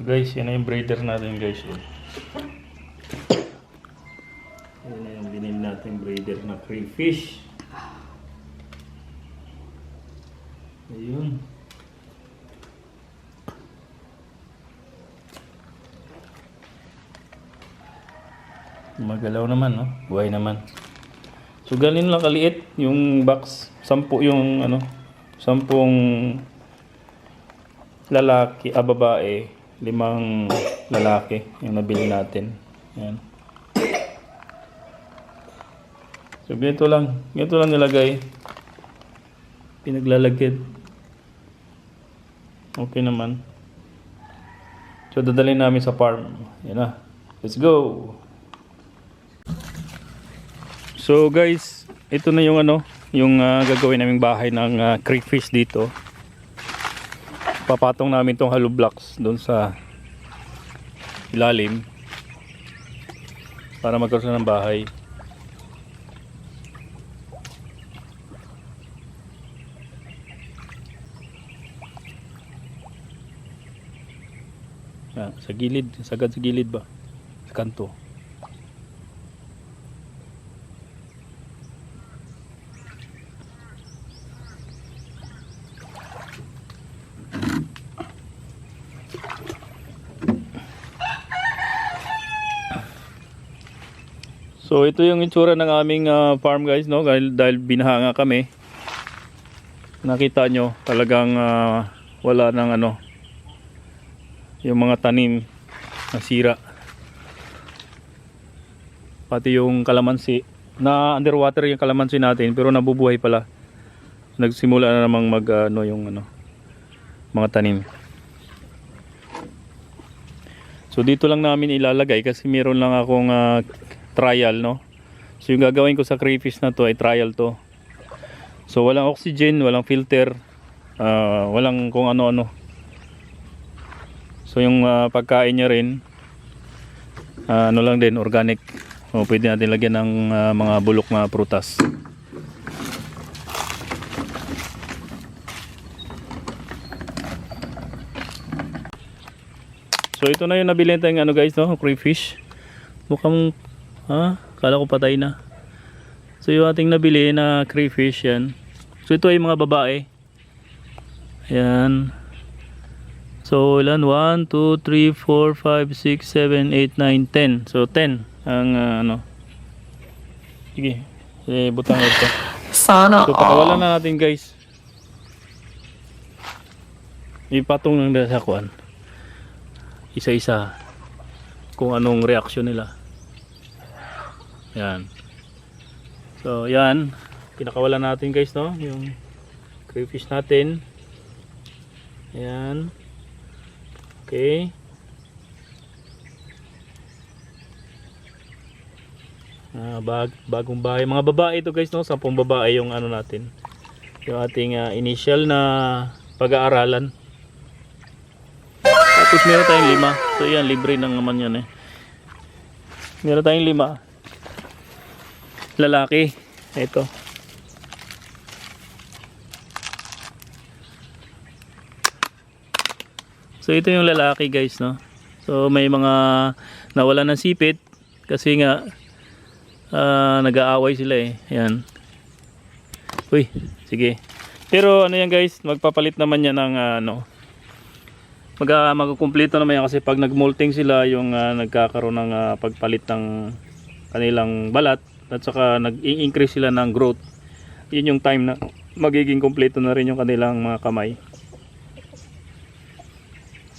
Guys, yan na yung breeder natin guys. Oh. Yan na yung binil natin breeder na crayfish. Ayun. Magalaw naman, no? Buhay naman. So, galing lang kaliit yung box. Sampu yung, ano, sampung lalaki, ah, babae, limang lalaki yung nabili natin. Yan. So, ganito lang. Ganito lang nilagay. Pinaglalagkit. Okay naman. So, dadalhin namin sa farm. Yan na. Let's go! So guys, ito na yung ano, yung ah, gagawin naming bahay ng ah, crayfish dito. Papatong namin tong hollow blocks doon sa ilalim para magkaroon ng bahay. Ah, sa gilid, sagad sa gilid ba? Sa kanto. So ito yung itsura ng aming ah, farm guys no dahil, dahil binahanga kami. Nakita nyo talagang ah, wala nang ano yung mga tanim nasira. Pati yung kalamansi na underwater yung kalamansi natin pero nabubuhay pala. Nagsimula na namang mag ano yung ano mga tanim. So dito lang namin ilalagay kasi meron lang akong ah, trial no. So yung gagawin ko sa crayfish na to ay trial to. So walang oxygen, walang filter, ah, walang kung ano-ano. So yung ah, pagkain niya rin ah, ano lang din organic. O pwede natin lagyan ng ah, mga bulok na prutas. So ito na yung nabili tayong ano guys no, crayfish. Mukhang ha, kala ko patay na. So yung ating nabili na crayfish yan. So ito ay mga babae. Ayan. So ilan? 1, 2, 3, 4, 5, 6, 7, 8, 9, 10. So 10 ang ah, ano. Sige. Eh, butang ito. Sana So pakawalan na natin guys. Ipatong lang sa kuan. Isa-isa. Kung anong reaksyon nila. Yan. So yan. Pinakawalan natin guys no. Yung crayfish natin. Yan. Okay. Ah, bag, bagong bahay. Mga babae ito guys, no? Sampung babae yung ano natin. Yung ating ah, initial na pag-aaralan. Tapos meron tayong lima. So yan, libre nang naman yan eh. Meron tayong lima. Lalaki. Ito. So ito yung lalaki guys, no? So may mga nawala ng sipit kasi nga Ah, nag-aaway sila eh. Ayan. Uy, sige. Pero ano yan guys, magpapalit naman yan ng ah, ano. Mag uh, magkukumpleto naman yan kasi pag nagmolting sila yung ah, nagkakaroon ng ah, pagpalit ng kanilang balat at saka nag-increase sila ng growth. Yun yung time na magiging kumpleto na rin yung kanilang mga kamay.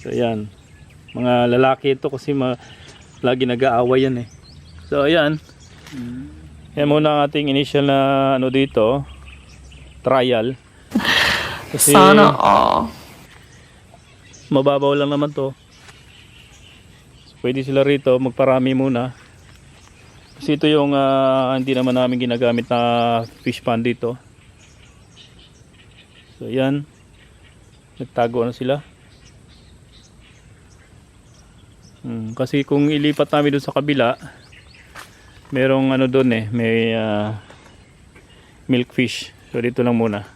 So ayan. Mga lalaki ito kasi ma lagi nag-aaway yan eh. So ayan. Yan muna ang ating initial na ano dito, trial. Kasi Sana all. mababaw lang naman to. Pwede sila rito magparami muna. Kasi ito yung ah, hindi naman namin ginagamit na fish pond dito. So yan. Nagtago na sila. Hmm, kasi kung ilipat namin doon sa kabila, merong ano doon eh, may ah, milk fish. So dito lang muna.